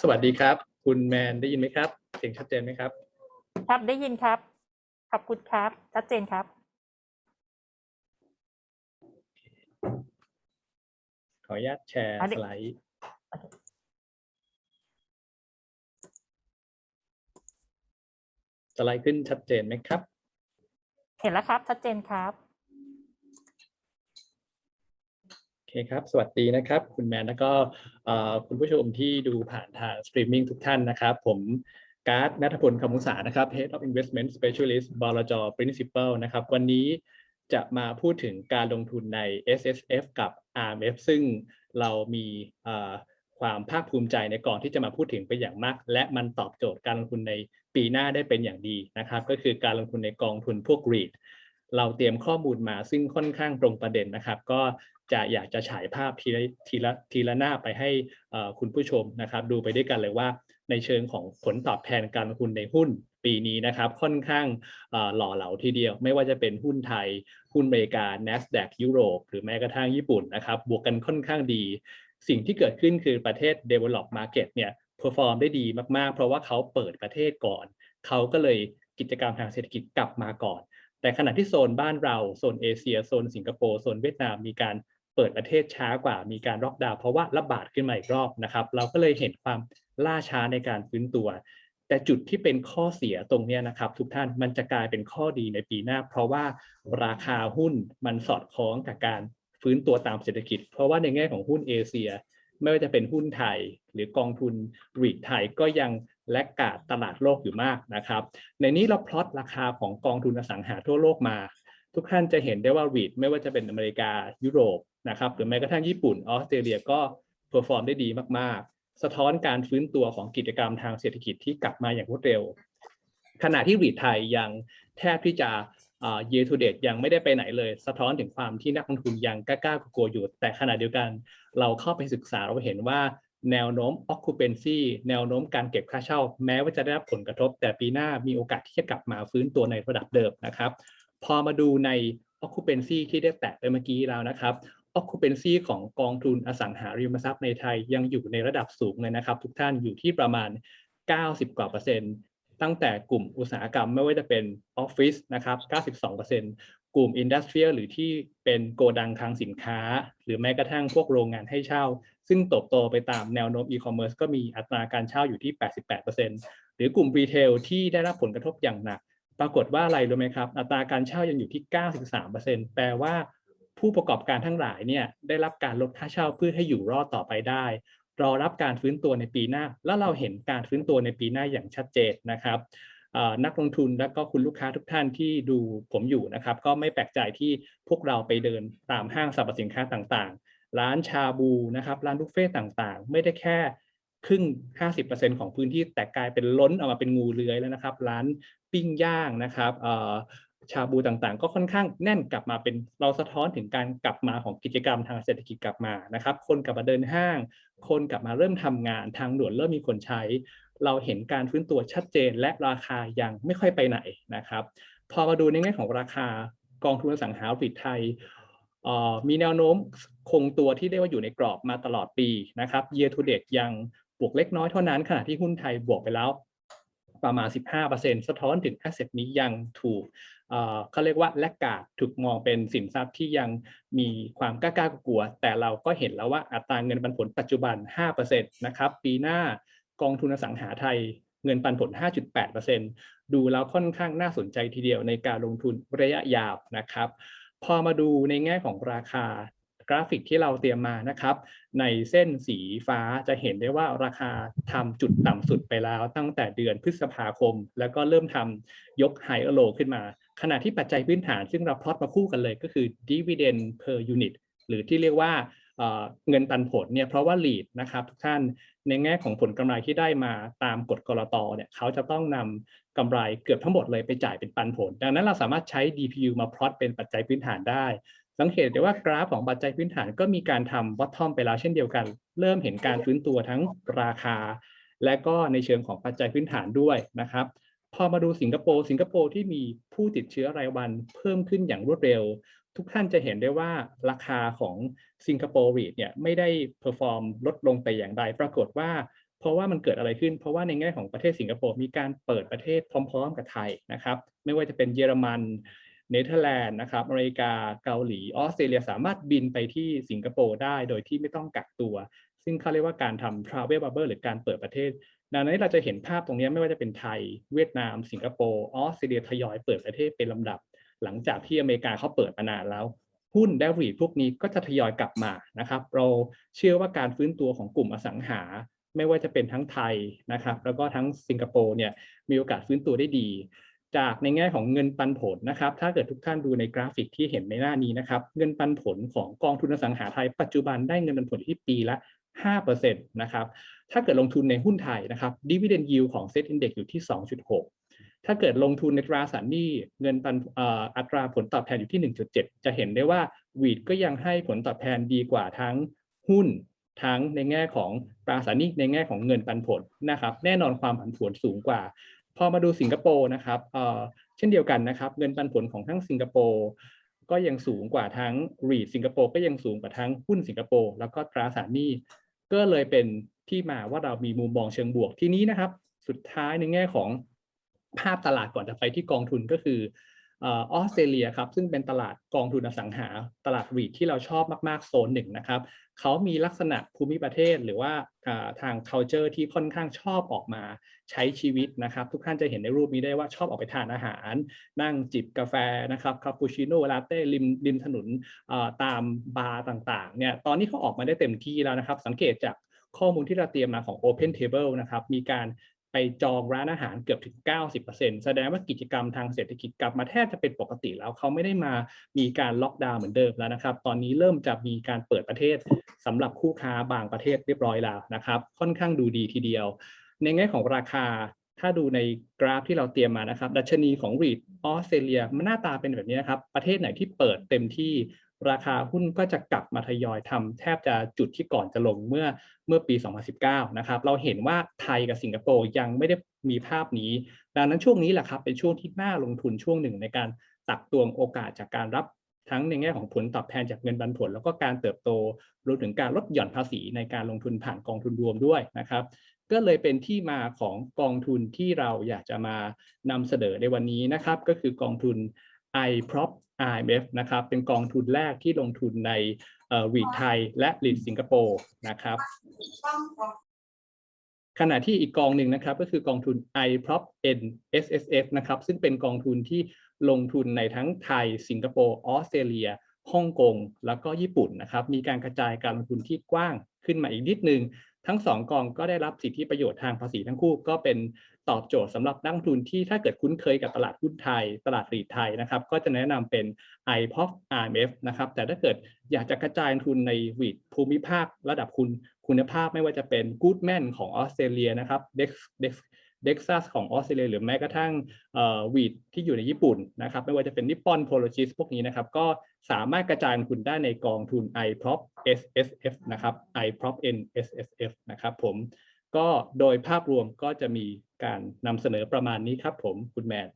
สวัสดีครับ คุณแมนได้ยินไหมครับ เสียงชัดเจนไหมครับ ครับได้ยินครับ ขอบคุณครับ ชัดเจนครับ ขออนุญาตแชร์อะเดี๋สยวไลด์สไลด์ขึ้นชัดเจนไหมครับ เห็นแล้วครับ ชัดเจนครับ โอเคครับ สวัสดีนะครับ คุณแมน แล้วก็คุณผู้ชมที่ดูผ่านทางสตรีมมิ่งทุกท่านนะครับ ผมการ์ดนัทพลคำมุสานะครับ Head of Investment Specialist บลจ Principal นะครับ วันนี้จะมาพูดถึงการลงทุนใน S S F กับ R M F ซึ่งเรามีความภาคภูมิใจในก่อนที่จะมาพูดถึงเป็นอย่างมาก และมันตอบโจทย์การลงทุนในปีหน้าได้เป็นอย่างดีนะครับ ก็คือการลงทุนในกองทุนพวก REIT เราเตรียมข้อมูลมาซึ่งค่อนข้างตรงประเด็นนะครับ ก็ จะอยากจะฉายภาพทีละทีละทีละหน้าไปให้คุณผู้ชมนะครับ ดูไปด้วยกันเลยว่า ในเชิงของผลตอบแทนการลงทุนในหุ้นปีนี้นะครับ ค่อนข้างหล่อเหลาทีเดียว ไม่ว่าจะเป็นหุ้นไทย หุ้นอเมริกา NASDAQ ยุโรป หรือแม้กระทั่งญี่ปุ่นนะครับ บวกกันค่อนข้างดี สิ่งที่เกิดขึ้นคือประเทศ develop market เนี่ยเพอร์ฟอร์มได้ดีมากๆ เพราะว่าเขาเปิดประเทศก่อน เขาก็เลยกิจกรรมทางเศรษฐกิจกลับมาก่อน แต่ขณะที่โซนบ้านเรา โซนเอเชีย โซนสิงคโปร์ โซนเวียดนามมีการ เปิดประเทศช้ากว่ามีการล็อกดาวน์เพราะว่าระบาดขึ้นมาอีกรอบนะครับ เราก็เลยเห็นความล่าช้าในการฟื้นตัว แต่จุดที่เป็นข้อเสียตรงเนี้ยนะครับ ทุกท่านมันจะกลายเป็นข้อดีในปีหน้า เพราะว่าราคาหุ้นมันสอดคล้องกับการฟื้นตัวตามเศรษฐกิจ เพราะว่าในแง่ของหุ้นเอเชีย ไม่ว่าจะเป็นหุ้นไทย หรือกองทุนรีทไทยก็ยังแลกกาดตลาดโลกอยู่มากนะครับ ในนี้เราพลอตราคาของกองทุนอสังหาทั่วโลกมา ทุกท่านจะเห็นได้ว่ารีทไม่ว่าจะเป็นอเมริกายุโรป นะครับหรือแม้กระทั่งญี่ปุ่นออสเตรเลียก็เพอร์ฟอร์มได้ดีมากๆ สะท้อนการฟื้นตัวของกิจกรรมทางเศรษฐกิจที่กลับมาอย่างรวดเร็ว ขณะที่รีทไทยยังแทบที่จะเอ่อ year to date ยังไม่ได้ไปไหนเลย สะท้อนถึงความที่นักลงทุนยังกล้ากลัวอยู่ แต่ขณะเดียวกัน เราเข้าไปศึกษาเราเห็นว่าแนวโน้ม occupancy แนวโน้มการเก็บค่าเช่า แม้ว่าจะได้รับผลกระทบ แต่ปีหน้ามีโอกาสที่จะกลับมาฟื้นตัวในระดับเดิมนะครับ พอมาดูใน occupancy ที่ได้แตะไปเมื่อกี้แล้วนะครับ occupancy ของกองทุนอสังหาริมทรัพย์ในไทยยังอยู่ในระดับสูงเลยนะครับ ทุกท่านอยู่ที่ประมาณ 90 กว่าเปอร์เซ็นต์ตั้งแต่กลุ่มอุตสาหกรรมไม่ว่าจะเป็นออฟฟิศนะครับ 92%กลุ่มอินดัสเทรียลหรือที่เป็นโกดังคลังสินค้า หรือแม้กระทั่งพวกโรงงานให้เช่า ซึ่งเติบโตไปตามแนวโน้มอีคอมเมิร์ซก็มีอัตราการเช่าอยู่ที่ 88%หรือกลุ่มรีเทลที่ได้รับผลกระทบอย่างหนัก ปรากฏว่าอะไรรู้ไหมครับ อัตราการเช่ายังอยู่ที่ 93%แปลว่า ผู้ประกอบการทั้งหลายเนี่ยได้รับการลดค่าเช่าเพื่อให้อยู่รอดต่อไปได้ รอรับการฟื้นตัวในปีหน้า แล้วเราเห็นการฟื้นตัวในปีหน้าอย่างชัดเจนนะครับนักลงทุนและก็คุณลูกค้าทุกท่านที่ดูผมอยู่นะครับ ก็ไม่แปลกใจที่พวกเราไปเดินตามห้างสรรพสินค้าต่างๆ ร้านชาบูนะครับร้านบุฟเฟ่ต์ต่างๆ ไม่ได้แค่ครึ่ง 50%ของพื้นที่แต่กลายเป็นล้นออกมาเป็นงูเลื้อยแล้วนะครับ ร้านปิ้งย่างนะครับ ชาบูต่างๆ ก็ค่อนข้างแน่นกลับมาเป็นเราสะท้อนถึงการกลับมาของกิจกรรมทางเศรษฐกิจกลับมานะครับ คนกลับมาเดินห้าง คนกลับมาเริ่มทำงานทางด่วนเริ่มมีคนใช้ เราเห็นการฟื้นตัวชัดเจนและราคายังไม่ค่อยไปไหนนะครับ พอมาดูในแง่ของราคากองทุนสังหาริมทรัพย์ไทยมีแนวโน้มคงตัวที่ได้ว่าอยู่ในกรอบมาตลอดปีนะครับ year to date ยังบวกเล็กน้อยเท่านั้นขณะที่หุ้นไทยบวกไปแล้ว ประมาณ 15%สะท้อนถึง asset นี้ยังถูกเขาเรียกว่าแลกกาดถูกมองเป็นสินทรัพย์ที่ยังมีความกล้ากลัว แต่เราก็เห็นแล้วว่าอัตราเงินปันผลปัจจุบัน 5%นะครับปีหน้ากองทุนสังหาไทยเงินปันผล 5.8%ดูแล้วค่อนข้างน่าสนใจทีเดียวในการลงทุนระยะยาวนะครับ พอมาดูในแง่ของราคา กราฟิกที่เราเตรียมมานะครับ ในเส้นสีฟ้าจะเห็นได้ว่าราคาทำจุดต่ำสุดไปแล้ว ตั้งแต่เดือนพฤษภาคม แล้วก็เริ่มทำยกไฮอโลขึ้นมา ขณะที่ปัจจัยพื้นฐานซึ่งเราพลอตมาคู่กันเลยก็คือ dividend per unit หรือที่เรียกว่าเเงินปันผลเนี่ยเพราะว่า lead นะครับทุกท่านในแง่ของผลกำไรที่ได้มาตามกฎกรตเนี่ยเขาจะต้องนำกำไรเกือบทั้งหมดเลยไปจ่ายเป็นปันผล ดังนั้นเราสามารถใช้ DPU มาพลอตเป็นปัจจัยพื้นฐานได้ สังเกตได้ว่ากราฟของปัจจัยพื้นฐานก็มีการทำ bottom ไปแล้วเช่นเดียวกัน เริ่มเห็นการฟื้นตัวทั้งราคา และก็ในเชิงของปัจจัยพื้นฐานด้วยนะครับ พอมาดูสิงคโปร์สิงคโปร์ที่มีผู้ติดเชื้อรายวันเพิ่มขึ้นอย่างรวดเร็ว ทุกท่านจะเห็นได้ว่าราคาของสิงคโปร์รีทเนี่ยไม่ได้เพอร์ฟอร์มลดลงแต่อย่างใดปรากฏว่าเพราะว่ามันเกิดอะไรขึ้น เพราะว่าในแง่ของประเทศสิงคโปร์มีการเปิดประเทศพร้อม ๆ กับไทยนะครับ ไม่ว่าจะเป็นเยอรมัน เนเธอร์แลนด์นะครับอเมริกาเกาหลีออสเตรเลียสามารถบินไปที่สิงคโปร์ได้โดยที่ไม่ต้องกักตัว ซึ่งเขาเรียกว่าการทำ travel bubble หรือการเปิดประเทศดังนั้นเราจะเห็นภาพตรงนี้ไม่ว่าจะเป็นไทย เวียดนาม สิงคโปร์ออสเตรเลียทยอยเปิดประเทศเป็นลำดับ หลังจากที่อเมริกาเขาเปิดมานานแล้ว หุ้นและรีพวกนี้ก็จะทยอยกลับมานะครับ เราเชื่อว่าการฟื้นตัวของกลุ่มอสังหา ไม่ว่าจะเป็นทั้งไทยนะครับ แล้วก็ทั้งสิงคโปร์เนี่ยมีโอกาสฟื้นตัวได้ดี จากในแง่ของเงินปันผลนะครับ ถ้าเกิดทุกท่านดูในกราฟิกที่เห็นในหน้านี้นะครับ เงินปันผลของกองทุนสังหาไทยปัจจุบันได้เงินปันผลที่ปีละ 5%นะครับ ถ้าเกิดลงทุนในหุ้นไทยนะครับ dividend yield ของ Set Index อยู่ที่ 2.6 ถ้าเกิดลงทุนในตราสารหนี้เงินปันออัตราผลตอบแทนอยู่ที่ 1.7 จะเห็นได้ว่าวีดก็ยังให้ผลตอบแทนดีกว่าทั้งหุ้นทั้งในแง่ของตราสารหนี้ในแง่ของเงินปันผลนะครับ แน่นอนความผันผวนสูงกว่า พอมาดูสิงคโปร์นะครับเออเช่นเดียวกันนะครับ เงินปันผลของทั้งสิงคโปร์ก็ยังสูงกว่าทั้งรีดสิงคโปร์ก็ยังสูงกว่าทั้งหุ้นสิงคโปร์แล้วก็ตราสารหนี้ก็เลยเป็นที่มาว่าเรามีมุมมองเชิงบวกทีนี้นะครับ สุดท้ายในแง่ของภาพตลาดก่อนจะไปที่กองทุนก็คือ ออสเตรเลียครับซึ่งเป็นตลาดกองทุนอสังหา ตลาดรีทที่เราชอบมากๆโซนหนึ่งนะครับเขามีลักษณะภูมิประเทศหรือว่าทาง culture ที่ค่อนข้างชอบออกมาใช้ชีวิตนะครับ ทุกท่านจะเห็นในรูปนี้ได้ว่าชอบออกไปทานอาหาร นั่งจิบกาแฟนะครับคาปูชิโน่ลาเต้ริมริมถนนตามบาร์ต่างๆเนี่ยตอนนี้เขาออกมาได้เต็มที่แล้วนะครับ สังเกตจากข้อมูลที่เราเตรียมมาของ Open Table นะครับ มีการ ไปจองร้านอาหารเกือบถึง 90%แสดงว่ากิจกรรมทางเศรษฐกิจกลับมาแทบจะเป็นปกติแล้วเขาไม่ได้มามีการล็อกดาวน์เหมือนเดิมแล้วนะครับ ตอนนี้เริ่มจะมีการเปิดประเทศสำหรับคู่ค้าบางประเทศเรียบร้อยแล้วนะครับ ค่อนข้างดูดีทีเดียว ในแง่ของราคาถ้าดูในกราฟที่เราเตรียมมานะครับ ดัชนีของรีดออสเตรเลียมันหน้าตาเป็นแบบนี้นะครับ ประเทศไหนที่เปิดเต็มที่ ราคาหุ้นก็จะกลับมาทยอยทำแทบจะจุดที่ก่อนจะลงเมื่อเมื่อปี 2019 นะครับ เราเห็นว่าไทยกับสิงคโปร์ยังไม่ได้มีภาพนี้ ดังนั้นช่วงนี้แหละครับเป็นช่วงที่น่าลงทุนช่วงหนึ่งในการตักตวงโอกาสจากการรับทั้งในแง่ของผลตอบแทนจากเงินปันผล แล้วก็การเติบโตรวมถึงการลดหย่อนภาษีในการลงทุนผ่านกองทุนรวมด้วยนะครับ ก็เลยเป็นที่มาของกองทุนที่เราอยากจะมานำเสนอในวันนี้นะครับ ก็คือกองทุน iProp IMF นะครับเป็นกองทุนแรกที่ลงทุนในวีดไทยและลีดสิงคโปร์นะครับขณะที่อีกกองหนึ่งนะครับก็คือกองทุน iProp N SSF นะครับซึ่งเป็นกองทุนที่ลงทุนในทั้งไทย สิงคโปร์ออสเตรเลียฮ่องกงแล้วก็ญี่ปุ่นนะครับมีการกระจายการลงทุนที่กว้าง ขึ้นมาอีกนิดนึง ทั้งสองกองก็ได้รับสิทธิประโยชน์ทางภาษีทั้งคู่ก็เป็นตอบโจทย์สำหรับนักทุนที่ถ้าเกิดคุ้นเคยกับตลาดหุ้นไทย ตลาดรีทไทยนะครับ ก็จะแนะนำเป็น i p o f RMF นะครับ แต่ถ้าเกิดอยากจะกระจายทุนในวีดภูมิภาคระดับคุณคุณภาพไม่ว่าจะเป็น Goodman ของออสเตรเลียนะครับ Dex Dex d e x a สของออสเตรเลียหรือแม้กระทั่งวีดที่อยู่ในญี่ปุ่นนะครับไม่ว่าจะเป็นนิปปอนโพลจิสพวกนี้นะครับก็สามารถกระจายลงทุนได้ในกองทุน iProp SSF นะครับ iProp N SSF นะครับผมก็โดยภาพรวมก็จะมีการนำเสนอประมาณนี้ครับผมคุณแมน